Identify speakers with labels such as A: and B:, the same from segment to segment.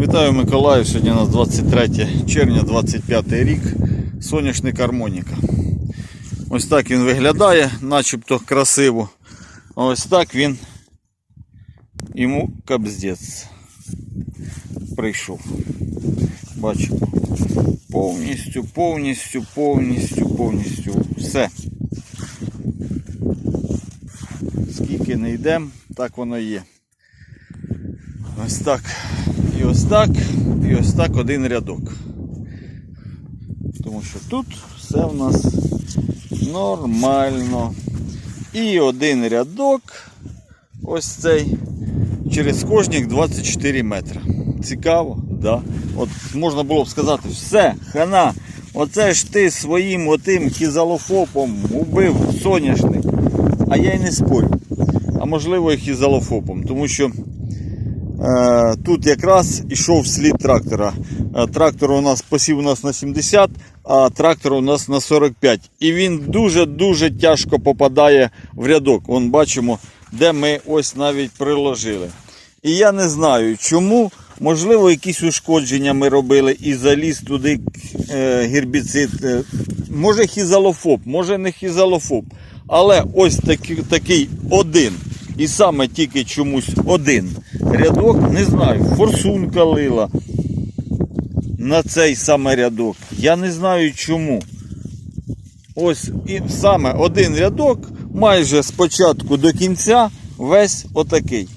A: Вітаю Миколаїв. Сьогодні у нас 23 червня, 25 рік. Соняшник Армоніка. Ось так він виглядає, начебто красиво. А ось так він йому кабздець прийшов. Бачимо. Повністю, повністю, повністю, повністю все. Скільки не йдемо, так воно є. Ось так. Ось так, і ось так один рядок. Тому що тут все в нас нормально. І один рядок, ось цей, через кожних 24 метри. Цікаво, да. От можна було б сказати, все, хана, оце ж ти своїм отим хізалофопом убив соняшник. А я й не спорю. А можливо і хізалофопом, тому що Тут якраз ішов слід трактора. Е, Трактор у нас посів у нас на 70, а трактор у нас на 45. І він дуже-дуже тяжко попадає в рядок. Вон бачимо, де ми ось навіть приложили. І я не знаю, чому. Можливо, якісь ушкодження ми робили і заліз туди е, гербіцид. Е, може хізалофоб, може не хізалофоб. Але ось такий, такий один. І саме тільки чомусь один рядок, не знаю, форсунка лила на цей саме рядок. Я не знаю чому. Ось і саме один рядок, майже з початку до кінця, весь отакий.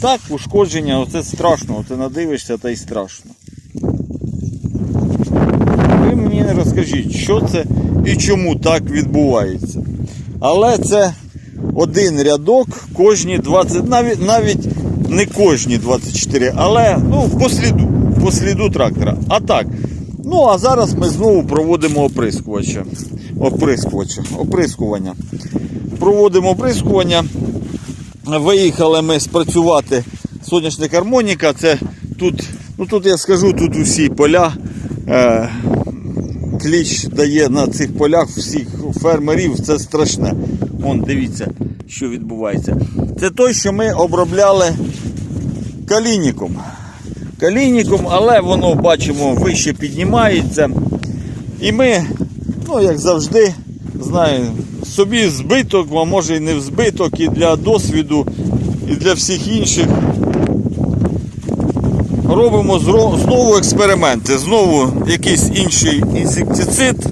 A: Так, ушкодження, оце страшно, оце надивишся та й страшно. Ви мені не розкажіть, що це і чому так відбувається. Але це один рядок кожні 20, навіть навіть не кожні 24, але ну, по сліду, по сліду трактора. А так. Ну, а зараз ми знову проводимо оприскувача. Оприскувача, оприскування. Проводимо оприскування. Виїхали ми спрацювати соняшник гармоніка. Це тут, ну тут я скажу, тут усі поля. Е, кліч дає на цих полях всіх фермерів, це страшне. Вон, дивіться, що відбувається. Це той, що ми обробляли калініком. Калініком, але воно, бачимо, вище піднімається. І ми, ну як завжди, знаю, собі збиток, а може і не в збиток, і для досвіду, і для всіх інших. Робимо знову експерименти, знову якийсь інший інсектицид,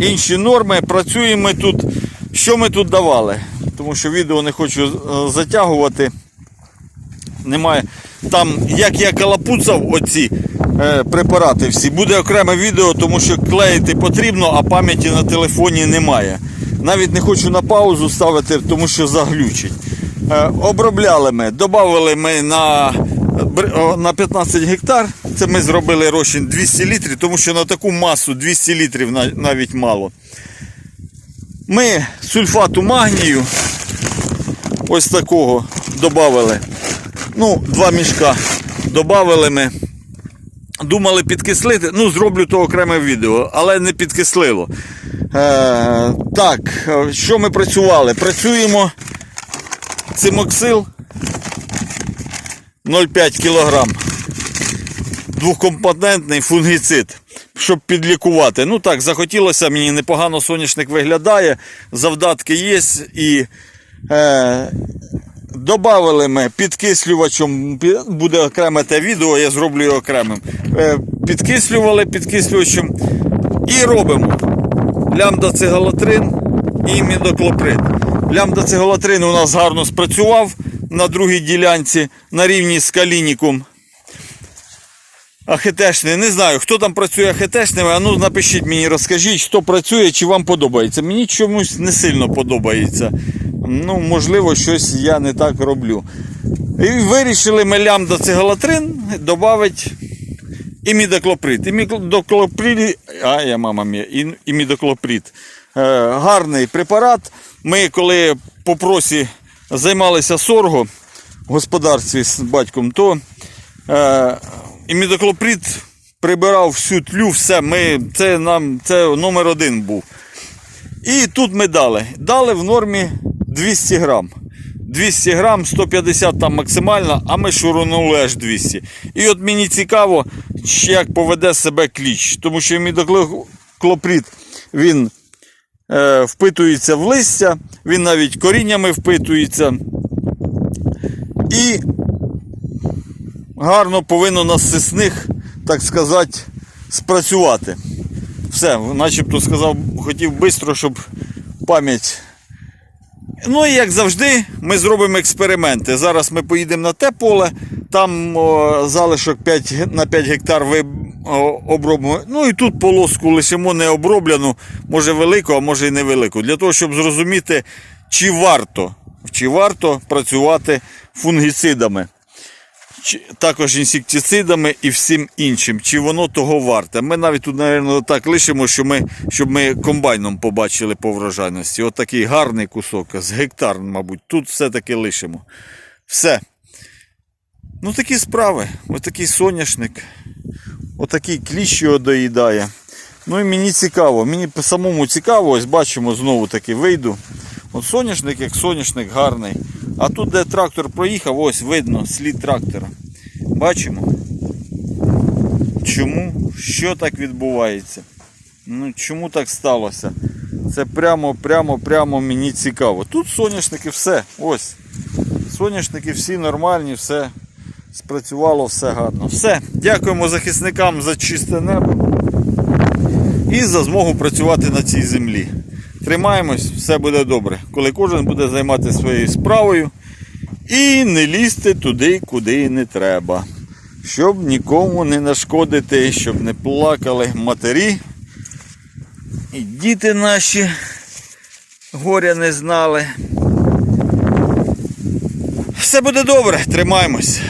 A: інші норми. Працюємо ми тут. Що ми тут давали? Тому що відео не хочу е, затягувати. Немає. Там, як я калапуцав оці е, препарати всі, буде окреме відео, тому що клеїти потрібно, а пам'яті на телефоні немає. Навіть не хочу на паузу ставити, тому що заглючить. Е, обробляли ми, додали ми на, на 15 гектар. Це ми зробили розчин 200 літрів, тому що на таку масу 200 літрів навіть мало. Ми сульфату магнію ось такого додали. Ну, два мішка додали ми. Думали підкислити, ну зроблю то окреме відео, але не підкислило. Е, так, е, що ми працювали? Працюємо цимоксил 0,5 кг. Двохкомпонентний фунгіцид, щоб підлікувати. Ну так, захотілося, мені непогано соняшник виглядає, завдатки є і. Е, Добавили ми підкислювачем, буде окреме те відео, я зроблю його окремим. Е, Підкислювали підкислювачем і робимо лямда-цигалатрин і мідоклоприд. Лямда-цигалатрин у нас гарно спрацював на другій ділянці на рівні з калініком. Ахетешний, не знаю, хто там працює ахетешними, а ну напишіть мені, розкажіть, хто працює, чи вам подобається. Мені чомусь не сильно подобається. Ну, можливо, щось я не так роблю. І вирішили ми лямда цигалатрин додати імідоклоприд. Імідоклоприд, а я мама мія, імідоклоприд. Е, гарний препарат. Ми коли по просі займалися сорго в господарстві з батьком, то е, імідоклоприд прибирав всю тлю, все. Ми, це, нам, це номер один був. І тут ми дали. Дали в нормі 200 грам. 200 грам, 150 там максимально, а ми шурунули аж 200. І от мені цікаво, як поведе себе кліч, тому що мідоклопрід він е, впитується в листя, він навіть коріннями впитується. І гарно повинно на сисних, так сказати, спрацювати. Все, начебто сказав, хотів швидко, щоб пам'ять. Ну і як завжди, ми зробимо експерименти. Зараз ми поїдемо на те поле, там о, залишок 5, на 5 гектар ви обробимо. Ну і тут полоску лишимо не оброблену, може велику, а може і невелику. Для того, щоб зрозуміти, чи варто, чи варто працювати фунгіцидами також інсектицидами і всім іншим. Чи воно того варте? Ми навіть тут, мабуть, так лишимо, що ми, щоб ми комбайном побачили по врожайності. От такий гарний кусок, з гектар, мабуть, тут все-таки лишимо. Все. Ну такі справи. Ось такий соняшник. Отакий кліщ його доїдає. Ну і мені цікаво, мені по самому цікаво, ось бачимо, знову таки вийду. От соняшник, як соняшник гарний. А тут, де трактор проїхав, ось видно слід трактора. Бачимо. Чому? Що так відбувається? Ну чому так сталося? Це прямо, прямо, прямо мені цікаво. Тут соняшники все. Ось. Соняшники всі нормальні, все спрацювало, все гарно. Все. Дякуємо захисникам за чисте небо і за змогу працювати на цій землі. Тримаємось, все буде добре, коли кожен буде займатися своєю справою і не лізти туди, куди не треба. Щоб нікому не нашкодити, щоб не плакали матері. І діти наші горя не знали. Все буде добре, тримаємось.